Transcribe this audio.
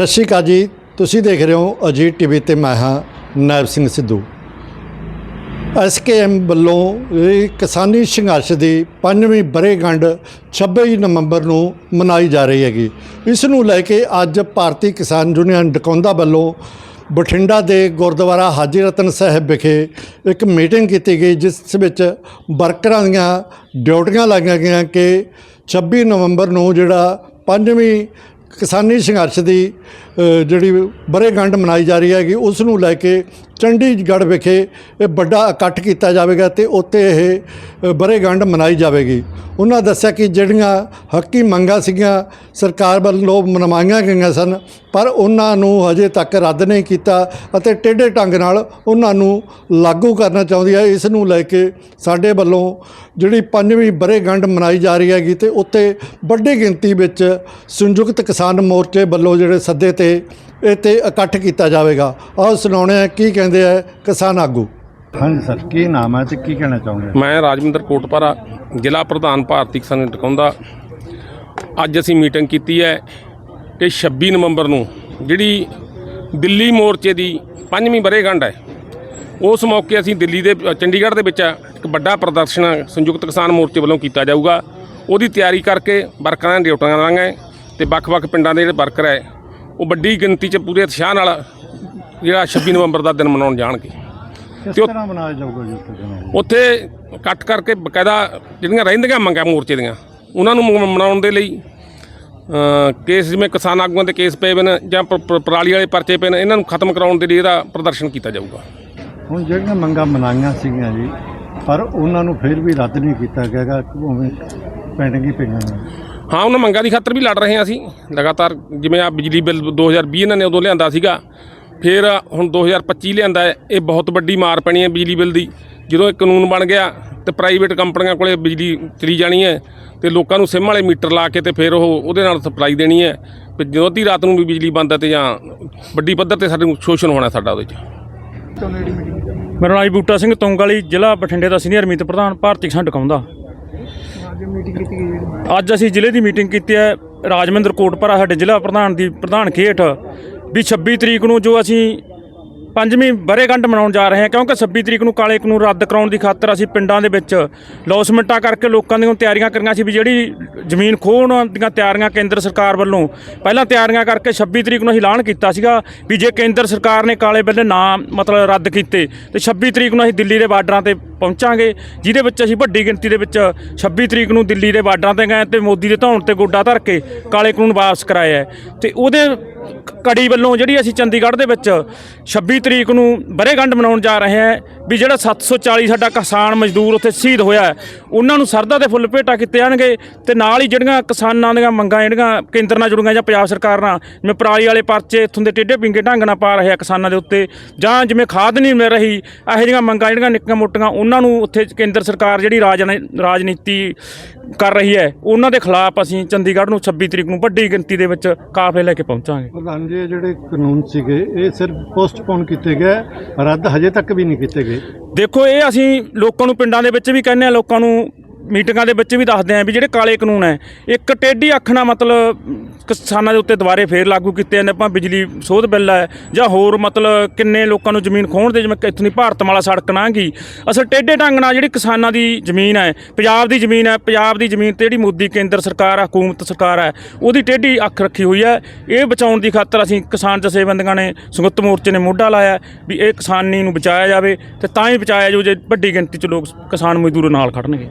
ਸਤਿ ਸ਼੍ਰੀ ਅਕਾਲ ਜੀ। ਤੁਸੀਂ ਦੇਖ ਰਹੇ ਹੋ ਅਜੀਤ ਟੀਵੀ ਤੇ ਮੈਂ ਹਾਂ ਨਾਇਬ ਸਿੰਘ ਸਿੱਧੂ। ਐਸਕੇਐਮ ਵੱਲੋਂ ਕਿਸਾਨੀ ਸੰਘਰਸ਼ ਦੀ ਪੰਜਵੀਂ ਬਰੇਗੰਢ 26 ਨਵੰਬਰ ਨੂੰ ਮਨਾਈ ਜਾ ਰਹੀ ਹੈਗੀ। ਇਸ ਨੂੰ ਲੈ ਕੇ ਅੱਜ ਭਾਰਤੀ ਕਿਸਾਨ ਯੂਨੀਅਨ ਡਕੌਂਦਾ ਵੱਲੋਂ ਬਠਿੰਡਾ ਦੇ ਗੁਰਦੁਆਰਾ ਹਾਜੀ ਰਤਨ ਸਾਹਿਬ ਵਿਖੇ ਇੱਕ ਮੀਟਿੰਗ ਕੀਤੀ ਗਈ, ਜਿਸ ਵਿੱਚ ਵਰਕਰਾਂ ਦੀਆਂ ਡਿਊਟੀਆਂ ਲਾਈਆਂ ਗਈਆਂ ਕਿ 26 ਨਵੰਬਰ ਨੂੰ ਜਿਹੜਾ ਪੰਜਵੀਂ ਕਿਸਾਨੀ ਸੰਘਰਸ਼ ਦੀ ਜਿਹੜੀ ਬਰੇਗੰਢ ਮਨਾਈ ਜਾ ਰਹੀ ਹੈਗੀ ਉਸ ਨੂੰ ਲੈ ਕੇ ਚੰਡੀਗੜ੍ਹ ਵਿਖੇ ਇਹ ਵੱਡਾ ਇਕੱਠ ਕੀਤਾ ਜਾਵੇਗਾ ਤੇ ਉੱਥੇ ਇਹ ਅ, ਬਰੇਗੰਢ ਮਨਾਈ ਜਾਵੇਗੀ। ਉਹਨਾਂ ਦੱਸਿਆ ਕਿ ਜਿਹੜੀਆਂ ਹੱਕੀ ਮੰਗਾਂ ਸੀਗੀਆਂ ਸਰਕਾਰ ਵੱਲੋਂ ਮਨਵਾਈਆਂ ਗਈਆਂ ਸਨ ਪਰ ਉਹਨਾਂ ਨੂੰ ਹਜੇ ਤੱਕ ਰੱਦ ਨਹੀਂ ਕੀਤਾ ਅਤੇ ਟੇਢੇ ਢੰਗ ਨਾਲ ਉਹਨਾਂ ਨੂੰ ਲਾਗੂ ਕਰਨਾ ਚਾਹੁੰਦੀ ਹੈ। ਇਸ ਨੂੰ ਲੈ ਕੇ ਸਾਡੇ ਵੱਲੋਂ ਜਿਹੜੀ ਪੰਜਵੀਂ ਬਰੇਗੰਢ ਮਨਾਈ ਜਾ ਰਹੀ ਹੈਗੀ ਤੇ ਉੱਥੇ ਵੱਡੀ ਗਿਣਤੀ ਵਿੱਚ ਸੰਯੁਕਤ ਕਿਸਾਨ ਮੋਰਚੇ ਵੱਲੋਂ ਜਿਹੜੇ ਸੱਦੇ ਤੇ ਇਹ ਤੇ ਇਕੱਠ ਕੀਤਾ ਜਾਵੇਗਾ। ਆਓ ਸੁਣਾਉਣੇ ਆ ਕੀ ਕਹਿੰਦੇ ਆ ਕਿਸਾਨ ਆਗੂ। ਹਾਂਜੀ ਸਰ ਕੀ ਨਾਮ ਹੈ ਤੇ ਕੀ ਕਹਿਣਾ ਚਾਹੋਗੇ? ਮੈਂ ਰਾਜਵਿੰਦਰ ਕੋਟਪਾਰਾ ਜ਼ਿਲ੍ਹਾ ਪ੍ਰਧਾਨ ਭਾਰਤੀ ਕਿਸਾਨ ਟਿਕਾਉਂਦਾ ਅੱਜ ਅਸੀਂ ਮੀਟਿੰਗ ਕੀਤੀ ਹੈ ਕਿ 26 ਨਵੰਬਰ ਨੂੰ ਜਿਹੜੀ ਦਿੱਲੀ ਮੋਰਚੇ ਦੀ ਪੰਜਵੀਂ ਬਰੇਗੰਢ ਹੈ ਉਸ ਮੌਕੇ ਅਸੀਂ ਦਿੱਲੀ ਦੇ ਚੰਡੀਗੜ੍ਹ ਦੇ ਵਿੱਚ ਇੱਕ ਵੱਡਾ ਪ੍ਰਦਰਸ਼ਨ ਸੰਯੁਕਤ ਕਿਸਾਨ ਮੋਰਚੇ ਵੱਲੋਂ ਕੀਤਾ ਜਾਊਗਾ। ਉਹਦੀ ਤਿਆਰੀ ਕਰਕੇ ਵਰਕਰਾਂ ਦੀਆਂ ਡਿਊਟੀਆਂ ਲਾਂਗੇ ਤੇ ਵੱਖ-ਵੱਖ ਪਿੰਡਾਂ ਦੇ ਜਿਹੜੇ ਵਰਕਰ ਹੈ ਉਹ ਵੱਡੀ ਗਿਣਤੀ 'ਚ ਪੂਰੇ ਉਤਸ਼ਾਹ ਨਾਲ ਜਿਹੜਾ 26 ਨਵੰਬਰ ਦਾ ਦਿਨ ਮਨਾਉਣ ਜਾਣਗੇ। ਕਿਸ ਤੇ ਉਹ- ਤਰ੍ਹਾਂ ਬਣਾਇਆ ਜਾਊਗਾ ਜੀ ਉੱਥੇ ਦਿਨ ਉੱਥੇ ਕੱਟ ਕਰਕੇ ਬਕਾਇਦਾ ਜਿਹੜੀਆਂ ਰਹਿੰਦੀਆਂ ਮੰਗਾਂ ਮੋਰਚੇ ਦੀਆਂ ਉਹਨਾਂ ਨੂੰ ਮ- ਮਨਾਉਣ ਦੇ ਲਈ ਅ, ਕੇਸ ਜਿਵੇਂ ਕਿਸਾਨ ਆਗੂਆਂ ਦੇ ਕੇਸ ਪਏ ਨੇ ਜਾਂ ਪ- ਪ- ਪਰਾਲੀ ਵਾਲੇ ਪਰਚੇ ਪਏ ਨੇ ਇਹਨਾਂ ਨੂੰ ਖਤਮ ਕਰਾਉਣ ਦੇ ਲਈ ਇਹਦਾ ਪ੍ਰਦਰਸ਼ਨ ਕੀਤਾ ਜਾਊਗਾ। ਹੁਣ ਜਿਹੜੀਆਂ ਮੰਗਾਂ ਮਨਾਈਆਂ ਸੀਗੀਆਂ ਜੀ ਪਰ ਉਹਨਾਂ ਨੂੰ ਫਿਰ ਵੀ ਰੱਦ ਨਹੀਂ ਕੀਤਾ ਗਿਆਗਾ ਪੈਂਡਿੰਗ ਹੀ ਪਈਆਂ ਨੇ ਹਾਂ ਉਹਨਾਂ ਮੰਗਾਂ ਦੀ ਖਾਤਰ ਵੀ ਲੜ ਰਹੇ ਹਾਂ ਅਸੀਂ। ਲਗਾਤਾਰ ਜਿਵੇਂ ਆ ਬਿਜਲੀ ਬਿੱਲ 2020 ਇਹਨਾਂ ਨੇ ਉਦੋਂ ਲਿਆਂਦਾ ਸੀਗਾ ਫਿਰ ਹੁਣ 2025 ਲਿਆਂਦਾ ਹੈ। ਇਹ ਬਹੁਤ ਵੱਡੀ ਮਾਰ ਪੈਣੀ ਹੈ ਬਿਜਲੀ ਬਿੱਲ ਦੀ। ਜਦੋਂ ਇਹ ਕਾਨੂੰਨ ਬਣ ਗਿਆ ਤੇ ਪ੍ਰਾਈਵੇਟ ਕੰਪਨੀਆਂ ਕੋਲੇ ਬਿਜਲੀ ਚਲੀ ਜਾਣੀ ਹੈ ਤੇ ਲੋਕਾਂ ਨੂੰ ਸਿਮ ਵਾਲੇ ਮੀਟਰ ਲਾ ਕੇ ਤੇ ਫਿਰ ਉਹ ਉਹਦੇ ਨਾਲ ਸਪਲਾਈ ਦੇਣੀ ਹੈ। ਤੇ ਜਦੋਂ ਅੱਧੀ ਰਾਤ ਨੂੰ ਵੀ ਬਿਜਲੀ ਬੰਦ ਹੈ ਤੇ ਜਾਂ ਵੱਡੀ ਪੱਧਰ ਤੇ ਸਾਡੇ ਨੂੰ ਸ਼ੋਸ਼ਣ ਹੋਣਾ ਸਾਡਾ ਉਹਦੇ 'ਚ। ਮੇਰਾ ਨਾਮ ਜੀ ਬੂਟਾ ਸਿੰਘ ਤੁੰਗਲੀ ਜ਼ਿਲ੍ਹਾ ਬਠਿੰਡੇ ਦਾ ਸੀਨੀਅਰ ਮੀਤ ਪ੍ਰਧਾਨ ਭਾਰਤੀ ਕਿਸਾਨ ਟਿਕਾਉਂਦਾ ਅੱਜ ਅਸੀਂ ਜ਼ਿਲ੍ਹੇ ਦੀ ਮੀਟਿੰਗ ਕੀਤੀ ਹੈ, ਰਾਜਮਿੰਦਰ ਕੋਟਪਰਾ, ਸਾਡੇ ਜ਼ਿਲ੍ਹਾ ਪ੍ਰਧਾਨ ਦੀ, ਪ੍ਰਧਾਨ ਖੇਠ, ਵੀ 26 ਤਰੀਕ ਨੂੰ ਜੋ ਅਸੀਂ ਪੰਜਵੀਂ ਬਰੇਗੰਢ ਮਨਾਉਣ ਜਾ ਰਹੇ ਹਾਂ, ਕਿਉਂਕਿ 26 ਤਰੀਕ ਨੂੰ ਕਾਲੇ ਕਾਨੂੰਨ ਰੱਦ ਕਰਾਉਣ ਦੀ ਖਾਤਰ ਅਸੀਂ ਪਿੰਡਾਂ ਦੇ ਵਿੱਚ ਲੌਸਮੈਂਟਾਂ ਕਰਕੇ ਲੋਕਾਂ ਦੀਆਂ ਤਿਆਰੀਆਂ ਕਰੀਆਂ ਸੀ ਵੀ ਜਿਹੜੀ ਜ਼ਮੀਨ ਖੋਹਣ ਦੀਆਂ ਤਿਆਰੀਆਂ ਕੇਂਦਰ ਸਰਕਾਰ ਵੱਲੋਂ, ਪਹਿਲਾਂ ਤਿਆਰੀਆਂ ਕਰਕੇ 26 ਤਰੀਕ ਨੂੰ ਅਸੀਂ ਐਲਾਨ ਕੀਤਾ ਸੀਗਾ ਵੀ ਜੇ ਕੇਂਦਰ ਸਰਕਾਰ ਨੇ ਕਾਲੇ ਬਿੱਲ ਨਾ ਮਤਲਬ ਰੱਦ ਕੀਤੇ, ਤੇ 26 ਤਰੀਕ ਨੂੰ ਅਸੀਂ ਦਿੱਲੀ ਦੇ ਬਾਰਡਰਾਂ ਤੇ ਪਹੁੰਚਾਂਗੇ, ਜਿਹਦੇ ਵਿੱਚ ਅਸੀਂ ਵੱਡੀ ਗਿਣਤੀ ਦੇ ਵਿੱਚ 26 ਤਰੀਕ ਨੂੰ ਦਿੱਲੀ ਦੇ ਬਾਰਡਰਾਂ ਤੇ ਗਏ ਤੇ ਮੋਦੀ ਦੇ ਧੌਣ ਤੇ ਗੋਡਾ ਧਰ ਕੇ ਕਾਲੇ ਕਾਨੂੰਨ ਵਾਪਸ ਕਰਾਇਆ ਹੈ। ਤੇ ਉਹਦੇ ਕੜੀ ਵੱਲੋਂ ਜਿਹੜੀ ਅਸੀਂ ਚੰਡੀਗੜ੍ਹ ਦੇ ਵਿੱਚ 26 ਤਰੀਕ ਨੂੰ ਬਰੇਗੰਢ ਮਨਾਉਣ ਜਾ ਰਹੇ ਹਾਂ, ਵੀ ਜਿਹੜਾ 740 ਸਾਡਾ ਕਿਸਾਨ ਮਜ਼ਦੂਰ ਉੱਥੇ ਸ਼ਹੀਦ ਹੋਇਆ ਉਹਨਾਂ ਨੂੰ ਸਰਦਾ ਦੇ ਫੁੱਲ ਭੇਟਾ ਕੀਤੇ ਜਾਣਗੇ ਤੇ ਨਾਲ ਹੀ ਜਿਹੜੀਆਂ ਕਿਸਾਨਾਂ ਦੀਆਂ ਮੰਗਾਂ, ਜਿਹੜੀਆਂ ਕੇਂਦਰ ਨਾਲ ਜੁੜੀਆਂ ਜਾਂ ਪੰਜਾਬ ਸਰਕਾਰ ਨਾਲ ਜਿਵੇਂ ਪਰਾਲੀ ਵਾਲੇ ਪਰਚੇ ਇੱਥੋਂ ਦੇ ਟੇਢੇ ਪਿੰਗੇ ਢੰਗ ਨਾਲ ਪਾ ਰਹੇ ਆ ਕਿਸਾਨਾਂ ਦੇ ਉੱਤੇ, ਜਾਂ ਜਿਵੇਂ ਖਾਦ ਨਹੀਂ ਮਿਲ ਰਹੀ, ਇਹੋ ਜਿਹੀਆਂ ਮੰਗਾਂ, ਜਿਹੜੀਆਂ ਨਿੱਕੀਆਂ ਮੋਟੀਆਂ ਉਹਨਾਂ ਨੂੰ ਉੱਥੇ ਕੇਂਦਰ ਸਰਕਾਰ ਜਿਹੜੀ ਰਾਜਨੀ- ਰਾਜਨੀਤੀ ਕਰ ਰਹੀ ਹੈ ਉਹਨਾਂ ਦੇ ਖਿਲਾਫ ਅਸੀਂ ਚੰਡੀਗੜ੍ਹ ਨੂੰ 26 ਤਰੀਕ ਨੂੰ ਵੱਡੀ ਗਿਣਤੀ ਦੇ ਵਿੱਚ ਕਾਫਲੇ ਲੈ ਕੇ ਪਹੁੰਚਾਂਗੇ। ਪ੍ਰਧਾਨ ਜੀ ਇਹ ਜਿਹੜੇ ਕਾਨੂੰਨ ਸੀਗੇ ਇਹ ਸਿਰਫ ਪੋਸਟਪੋਨ ਕੀਤੇ ਗਏ ਰੱਦ ਹਜੇ ਤੱਕ ਵੀ ਨਹੀਂ ਕੀਤੇ ਗਏ। ਦੇਖੋ ਇਹ ਅਸੀਂ ਲੋਕਾਂ ਨੂੰ ਪਿੰਡਾਂ ਦੇ ਵਿੱਚ ਵੀ ਕਹਿੰਦੇ ਆ ਲੋਕਾਂ ਨੂੰ ਮੀਟਿੰਗਾਂ ਦੇ ਵਿੱਚ ਵੀ ਦੱਸਦੇ ਆ ਵੀ ਜਿਹੜੇ ਕਾਲੇ ਕਾਨੂੰਨ ਹੈ ਇੱਕ ਟੇਢੀ ਅੱਖ ਨਾਲ ਮਤਲਬ ਕਿਸਾਨਾਂ ਦੇ ਉੱਤੇ ਦੁਬਾਰੇ ਫੇਰ ਲਾਗੂ ਕੀਤੇ ਜਾਂਦੇ ਆਪਾਂ ਬਿਜਲੀ ਸੋਧ ਬਿੱਲ ਹੈ ਜਾਂ ਹੋਰ ਮਤਲਬ ਕਿੰਨੇ ਲੋਕਾਂ ਨੂੰ ਜ਼ਮੀਨ ਖੋਹਣ ਦੇ, ਜਿਵੇਂ ਇੱਥੋਂ ਦੀ ਭਾਰਤਮਾਲਾ ਸੜਕ ਲੰਘੀ ਅਸਲ ਟੇਢੇ ਢੰਗ ਨਾਲ ਜਿਹੜੀ ਕਿਸਾਨਾਂ ਦੀ ਜ਼ਮੀਨ ਹੈ ਪੰਜਾਬ ਦੀ ਜ਼ਮੀਨ ਹੈ ਪੰਜਾਬ ਦੀ ਜ਼ਮੀਨ ਤੇ ਜਿਹੜੀ ਮੋਦੀ ਕੇਂਦਰ ਸਰਕਾਰ ਹੈ ਹਕੂਮਤ ਸਰਕਾਰ ਹੈ ਉਹਦੀ ਟੇਢੀ ਅੱਖ ਰੱਖੀ ਹੋਈ ਹੈ ਇਹ ਬਚਾਉਣ ਦੀ ਖਾਤਰ ਅਸੀਂ ਕਿਸਾਨ ਜਥੇਬੰਦੀਆਂ ਨੇ, ਸੰਯੁਕਤ ਮੋਰਚੇ ਨੇ ਮੋਢਾ ਲਾਇਆ ਵੀ ਇਹ ਕਿਸਾਨੀ ਨੂੰ ਬਚਾਇਆ ਜਾਵੇ ਤੇ ਤਾਂ ਹੀ ਬਚਾਇਆ ਜਾਊ ਜੇ ਵੱਡੀ ਗਿਣਤੀ 'ਚ ਲੋਕ ਕਿਸਾਨ ਮਜ਼ਦੂਰ ਨਾਲ ਖੜਨਗੇ।